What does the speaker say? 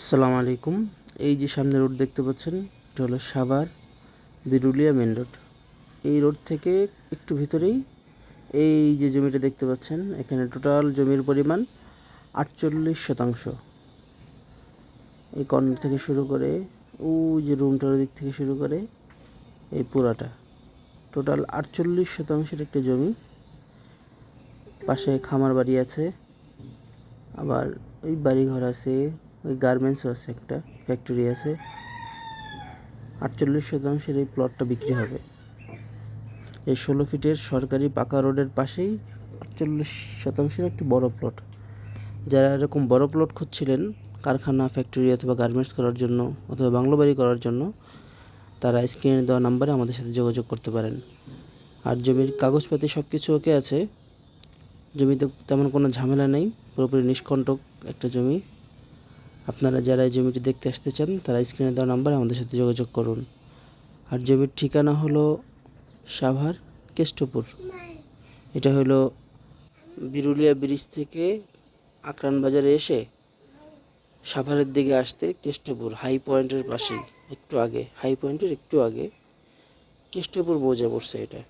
আসসালামু আলাইকুম। এই যে সামনে রোড দেখতে পাচ্ছেন, এটা হলো সাভার বিরুলিয়া মেন রোড। এই রোড থেকে একটু ভিতরেই এই যে জমিটা দেখতে পাচ্ছেন, এখানে টোটাল জমির পরিমাণ আটচল্লিশ শতাংশ। এই কর্নার থেকে শুরু করে ওই যে রুমটার দিক থেকে শুরু করে এই পুরাটা। টোটাল আটচল্লিশ শতাংশের একটা জমি। পাশে খামার বাড়ি আছে, আবার ওই বাড়িঘর আছে ওই গার্মেন্টসও আছে একটা ফ্যাক্টরি আছে। আটচল্লিশ শতাংশের এই প্লটটা বিক্রি হবে। এই ষোলো ফিটের সরকারি পাকা রোডের পাশেই আটচল্লিশ শতাংশের একটি বড় প্লট যারা এরকম বড় প্লট খুঁজছিলেন, কারখানা ফ্যাক্টরি অথবা গার্মেন্টস করার জন্য অথবা বাংলো বাড়ি করার জন্য, তারা স্ক্রিনে দেওয়া নাম্বারে আমাদের সাথে যোগাযোগ করতে পারেন। আর জমির কাগজপাতি সব কিছু ওকে আছে। জমিতে তেমন কোনো ঝামেলা নেই, পুরোপুরি নিষ্কণ্টক একটা জমি। আপনারা যারা এই জমিটি দেখতে আসতে চান, তারা স্ক্রিনে দেওয়া নাম্বারে আমাদের সাথে যোগাযোগ করুন। আর জমির ঠিকানা হলো সাভার কেষ্টপুর। এটা হলো বিরুলিয়া ব্রিজ থেকে আকরান বাজারে এসে সাভারের দিকে আসতে কেষ্টপুর হাই পয়েন্টের পাশেই, একটু আগে হাই পয়েন্টের একটু আগে, কেষ্টপুর মৌজা পড়ছে এটা